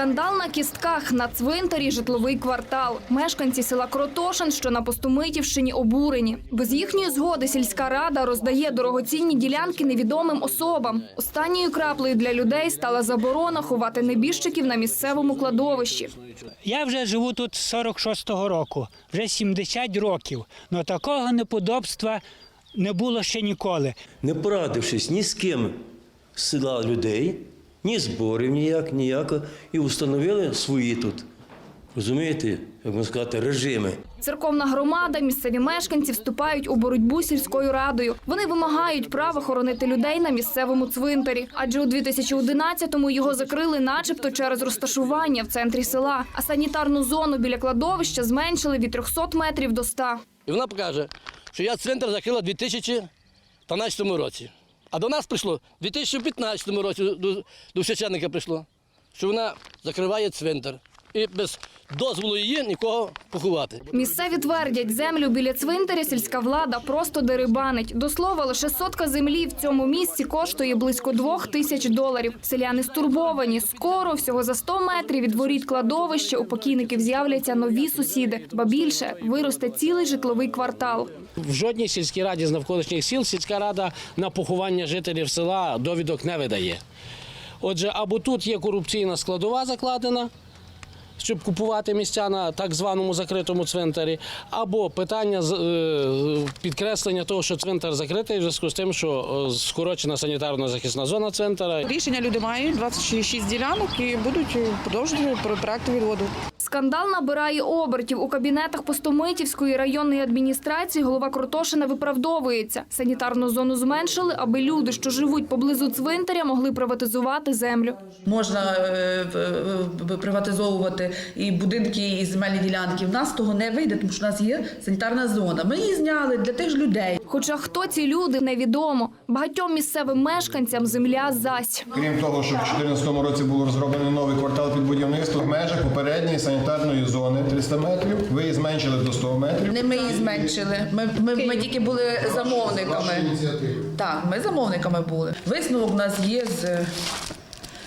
Скандал на кістках на цвинтарі житловий квартал. Мешканці села Кротошин, що на Постомитівщині, обурені. Без їхньої згоди сільська рада роздає дорогоцінні ділянки невідомим особам. Останньою краплею для людей стала заборона ховати небіжчиків на місцевому кладовищі. Я вже живу тут з 46-го року, вже 70 років. але такого неподобства не було ще ніколи. не порадившись ні з ким з села людей, ні зборів ніяк, ніяко, і установили свої тут, розумієте, як можна сказати, режими. Церковна громада, місцеві мешканці вступають у боротьбу з сільською радою. Вони вимагають права хоронити людей на місцевому цвинтарі. Адже у 2011-му його закрили, начебто через розташування в центрі села. А санітарну зону біля кладовища зменшили від 300 метрів до 100. І вона покаже, що я центр закрила у 2012 році. А до нас прийшло в 2015 році до, священника прийшло, що вона закриває цвинтар. І без дозволу її нікого поховати. Місцеві твердять, землю біля цвинтаря сільська влада просто дерибанить. До слова, лише сотка землі в цьому місці коштує близько двох тисяч доларів. Селяни стурбовані. Скоро, всього за 100 метрів від воріт кладовища, у покійників з'являться нові сусіди. Ба більше виросте цілий житловий квартал. В жодній сільській раді з навколишніх сіл сільська рада на поховання жителів села довідок не видає. Отже, або тут є корупційна складова закладена, щоб купувати місця на так званому закритому цвинтарі, або питання е, підкреслення того, що цвинтар закритий в зв'язку з тим, що е, скорочена санітарно-захисна зона цвинтара. Рішення люди мають 26 ділянок і будуть продовжувати про проекти відводу. Скандал набирає обертів. У кабінетах Постомитівської районної адміністрації голова Кротошина виправдовується. Санітарну зону зменшили, аби люди, що живуть поблизу цвинтаря, могли приватизувати землю. можна е, приватизовувати і будинки, і земельні ділянки. В нас того не вийде, тому що в нас є санітарна зона. Ми її зняли для тих ж людей. Хоча хто ці люди, невідомо. Багатьом місцевим мешканцям земля зась. Крім того, що в 2014 році було розроблено новий квартал під будівництво межах попередньої санітарної зони 300 метрів. Ви її зменшили до 100 метрів. Не ми її зменшили. Ми, ми, ми тільки були замовниками. Так, ми замовниками були. Висновок у нас є з е,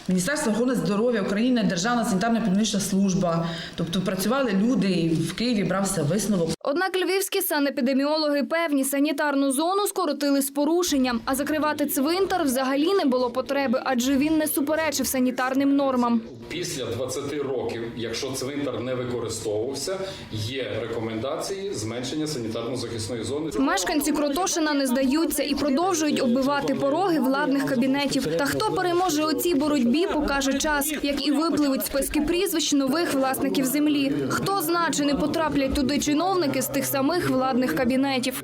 Міністерства охорони здоров'я України, Державна санітарна епідемічна служба. Тобто працювали люди, і в Києві брався висновок. Однак львівські санепідеміологи певні, санітарну зону скоротили з порушенням, а закривати цвинтар взагалі не було потреби, адже він не суперечив санітарним нормам. Після 20 років, якщо цвинтар не використовувався, є рекомендації зменшення санітарно-захисної зони. Мешканці Кротошина не здаються і продовжують оббивати пороги владних кабінетів. Та хто переможе у цій боротьбі, покаже час, як і випливуть списки прізвищ нових власників землі. Хто зна, чи не потраплять туди чиновники з тих самих владних кабінетів.